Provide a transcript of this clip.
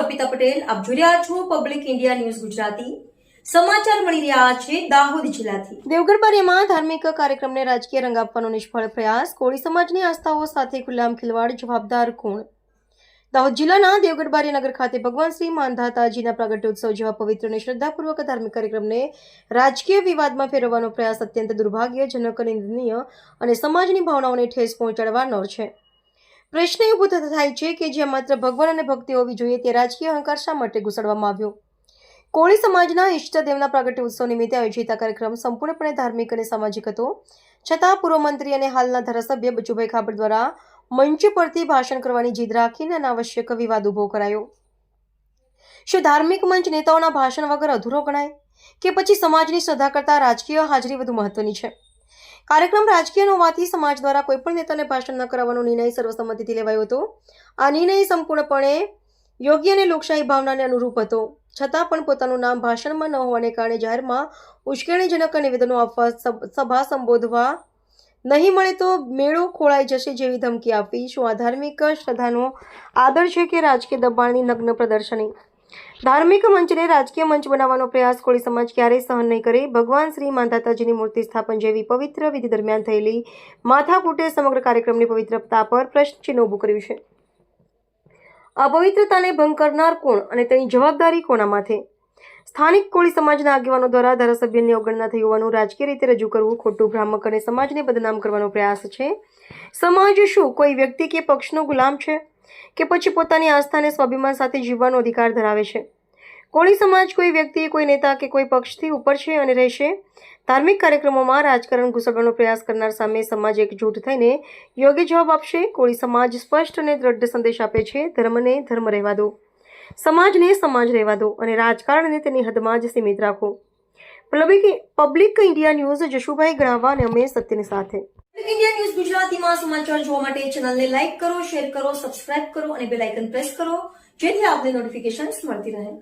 અર્પિતા પટેલ, આપ જોઈ રહ્યા છો પબ્લિક ઇન્ડિયા ન્યૂઝ ગુજરાતી. સમાચાર મળી રહ્યા છે દાહોદ જિલ્લાથી. દેવગઢ બારિયામાં ધાર્મિક કાર્યક્રમને રાજકીય રંગ આપવાનો નિષ્ફળ પ્રયાસ. કોળી સમાજની આસ્થાઓ સાથે ખુલ્લામ ખિલવાડ જવાબદાર કોણ? દાહોદ જિલ્લાના દેવગઢબારી નગર ખાતે ભગવાન શ્રી માંધાતાજીના પ્રાગટ્યોત્સવ જેવા પવિત્ર અને શ્રદ્ધાપૂર્વક ધાર્મિક કાર્યક્રમને રાજકીય વિવાદમાં ફેરવવાનો પ્રયાસ અત્યંત દુર્ભાગ્યજનક, નિંદનીય અને સમાજની ભાવનાઓને ઠેસ પહોંચાડવાનો છે. પ્રશ્ન એ થતો થાય છે કે જ્યાં માત્ર ભગવાન અને ભક્તિ હોવી જોઈએ તે રાજકીય અહંકાર શા માટે ઘુસાડવામાં આવ્યો? કોળી સમાજના ઈષ્ટદેવના પ્રાગટ્ય ઉત્સવ નિમિત્તે આયોજિત આ કાર્યક્રમ સંપૂર્ણપણે ધાર્મિક અને સામાજિક હતો. છતાં પૂર્વ મંત્રી અને હાલના ધારાસભ્ય બચુભાઈ ખાબડ દ્વારા મંચ પરથી ભાષણ કરવાની જીદ રાખીને અનાવશ્યક વિવાદ ઊભો કરાયો. શું ધાર્મિક મંચ નેતાઓના ભાષણ વગર અધૂરો ગણાય? કે પછી સમાજની શ્રદ્ધા કરતાં રાજકીય હાજરી વધુ મહત્વની છે? કાર્યક્રમ રાજકીય હોવાથી સમાજ દ્વારા કોઈપણ નેતાને ભાષણ ન કરાવવાનો નિર્ણય સર્વસંમતિથી લેવાયો હતો. આ નિર્ણય સંપૂર્ણપણે યોગ્ય અને લોકશાહી ભાવનાને અનુરૂપ હતો. છતાં પણ પોતાનું નામ ભાષણમાં ન હોવાને કારણે જાહેરમાં ઉશ્કેરણીજનક નિવેદનો આપવા સભા સંબોધવા નહીં મળે તો મેળો ખોળાઈ જશે જેવી ધમકી આપી. શું આ ધાર્મિક શ્રદ્ધાનો આદર છે કે રાજકીય દબાણની નગ્ન પ્રદર્શની? ધાર્મિક મંચને રાજકીય મંચ બનાવવાનો પ્રયાસ કોળી સમાજ ક્યારેય સહન નહીં કરે. ભગવાન શ્રી માતાજીની મૂર્તિ સ્થાપન જેવી પવિત્ર વિધિ દરમિયાન થયેલી માથાકૂટે સમગ્ર કાર્યક્રમની પવિત્રતા પર પ્રશ્ન ચિહ્ન ઊભું કર્યું છે. અપવિત્રતાને ભંગ કરનાર કોણ અને તેની જવાબદારી કોના માથે? સ્થાનિક કોળી સમાજના આગેવાનો દ્વારા ધારાસભ્યની અવગણના થઈ હોવાનું રાજકીય રીતે રજૂ કરવું ખોટું ભ્રામક અને સમાજને બદનામ કરવાનો પ્રયાસ છે. સમાજ શું? કોઈ વ્યક્તિ કે પક્ષનો ગુલામ છે? કે પછી પોતાની આસ્થાને સ્વાભિમાન સાથે જીવવાનો અધિકાર ધરાવે છે. કોળી સમાજ કોઈ વ્યક્તિ, કોઈ નેતા કે કોઈ પક્ષથી ઉપર છે અને રહેશે? ધાર્મિક કાર્યક્રમોમાં રાજકારણ ઘૂસડવાનો પ્રયાસ કરનાર સામે સમાજ એકજૂટ થઈને યોગ્ય જવાબ આપશે? કોળી સમાજ સ્પષ્ટ અને દ્રઢ સંદેશ આપે છે, ધર્મને ધર્મ રહેવા દો. સમાજને સમાજ રહેવા દો અને રાજકારણને તેની હદમાં જ સીમિત રાખો. Public India news Jashubhai Ganava અને અમે સત્યની સાથે. ઇન્ડિયા ન્યૂઝ ગુજરાતીમાં સમાચાર જોવા માટે ચેનલને લાઇક કરો શેર કરો સબસ્ક્રાઇબ કરો અને બેલ આઇકન પ્રેસ કરો, જેથી આપને નોટિફિકેશન્સ મળતી રહે.